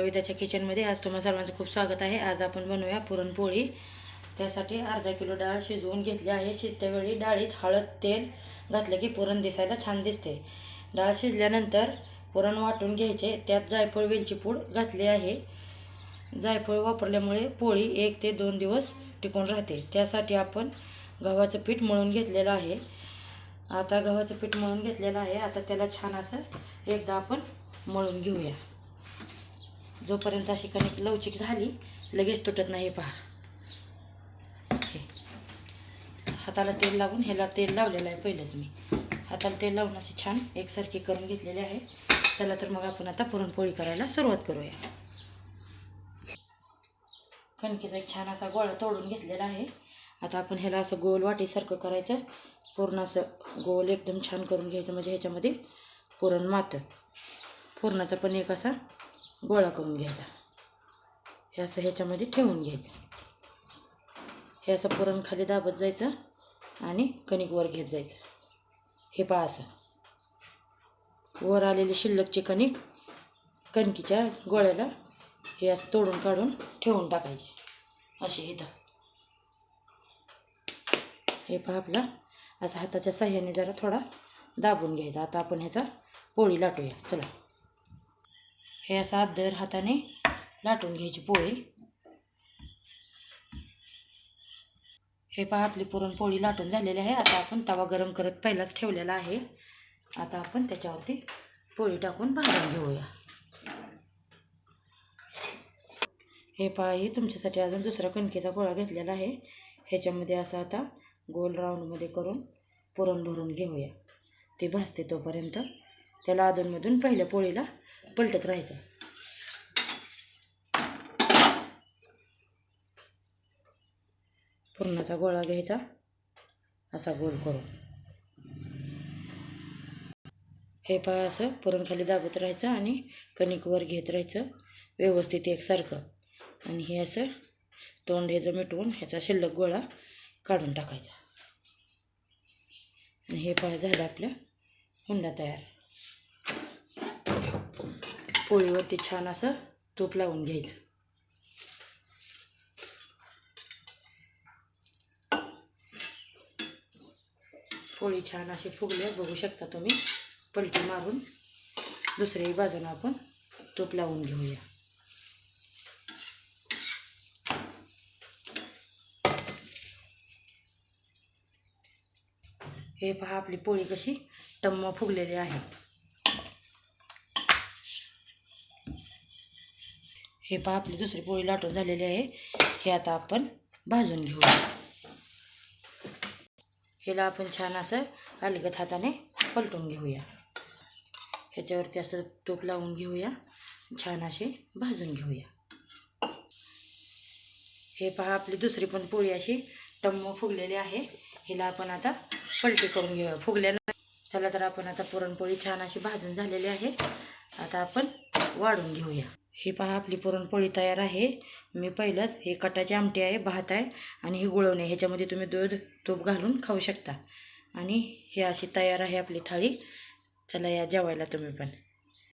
कविताच्या किचनमध्ये आज तुम्हा सर्वांचं खूप स्वागत आहे. आज आपण बनवूया पुरणपोळी. त्यासाठी अर्धा किलो डाळ शिजवून घेतली आहे. शिजत्या वेळी डाळीत हळद तेल घातलं की पुरण दिसायला छान दिसते. डाळ शिजल्यानंतर पुरण वाटून घ्यायचे. त्यात जायफळ वेलची पूड घातली आहे. जायफळ वापरल्यामुळे पोळी एक ते दोन दिवस टिकून राहते. त्यासाठी आपण गव्हाचं पीठ मळून घेतलेलं आहे. आता गव्हाचं पीठ मळून घेतलेलं आहे. आता त्याला छान असं एकदा आपण मळून घेऊया. जोपर्यंत अशी कणिक लवचिक झाली लगेच तुटत नाही पहा. हे. हाताला तेल लावून ह्याला तेल लावलेलं आहे पहिलंच मी. हाताला तेल लावून अशी छान एकसारखी करून घेतलेले आहे. चला तर मग आपण आता पुरणपोळी करायला सुरुवात करूया. कणकीचा एक छान असा गोळा तोडून घेतलेला आहे. आता आपण ह्याला असं गोल वाटीसारखं करायचं. पूर्ण असं गोल एकदम छान करून घ्यायचं. म्हणजे ह्याच्यामध्ये पुरण मातं. पुरणाचा पण एक असा गोळा करून घ्यायचा. हे असं ह्याच्यामध्ये ठेवून घ्यायचं. हे असं पुरण खाली दाबत जायचं आणि कणिक वर घेत जायचं. हे पहा असं. वर आलेली शिल्लकची कणिक कणकीच्या गोळ्याला हे असं तोडून काढून ठेवून टाकायचे. असे इथं. हे पहा आपला. असं हाताच्या साह्याने जरा थोडा दाबून घ्यायचा. आता आपण ह्याचा पोळी लाटूया. चला. हे असं दर हाताने लाटून घ्यायची पोळी. हे पहा आपली पुरणपोळी लाटून झालेली आहे. आता आपण तवा गरम करत पहिलाच ठेवलेला आहे. आता आपण त्याच्यावरती पोळी टाकून भाजून घेऊया. हे पहा ही तुमच्यासाठी अजून दुसरा कणकेचा गोळा घेतलेला आहे. ह्याच्यामध्ये असं आता गोल राऊंडमध्ये करून पुरण भरून घेऊया. ते भाजते तोपर्यंत त्याला अधूनमधून पहिल्या पोळीला पलटत राहायचं. पुरणाचा गोळा घ्यायचा. असा गोल करून. हे पहा असं पुरण खाली दाबत राहायचं आणि कणिकवर घेत राहायचं. व्यवस्थित एकसारखं. आणि हे असं तोंड ह्याचं मिटवून ह्याचा शिल्लक गोळा काढून टाकायचा. आणि हे पहा झालं आपलं हुंडा तयार. पोळीवरती छान असं तूप लावून घ्यायचं. पोळी छान अशी फुगली बघू शकता तुम्ही. पलटी मारून दुसऱ्याही बाजूनं आपण तूप लावून घेऊया. हे पहा आपली पोळी कशी टम्म फुगलेली आहे. हे पहा आपली दुसरी पोळी लाटून झालेली आहे. हे आता आपण भाजून घेऊया. ह्याला आपण छान असं अलगत हाताने पलटून घेऊया. ह्याच्यावरती असं तूप लावून घेऊया. छान असे भाजून घेऊया. हे पहा आपली दुसरी पण पोळी अशी टम्म फुगलेली आहे. हिला आपण आता पलटी करून घेऊया. फुगल्यानं चला तर आपण आता पुरणपोळी छान अशी भाजून झालेली आहे. आता आपण वाढून घेऊया. हे पहा आपली पुरणपोळी तयार आहे. मी पहिलंच हे कटाची आमटी आहे भात आहे आणि ही गुळवणे ह्याच्यामध्ये तुम्ही दूध तूप घालून खाऊ शकता. आणि हे अशी तयार आहे आपली थाळी. चला या जेवायला तुम्ही पण.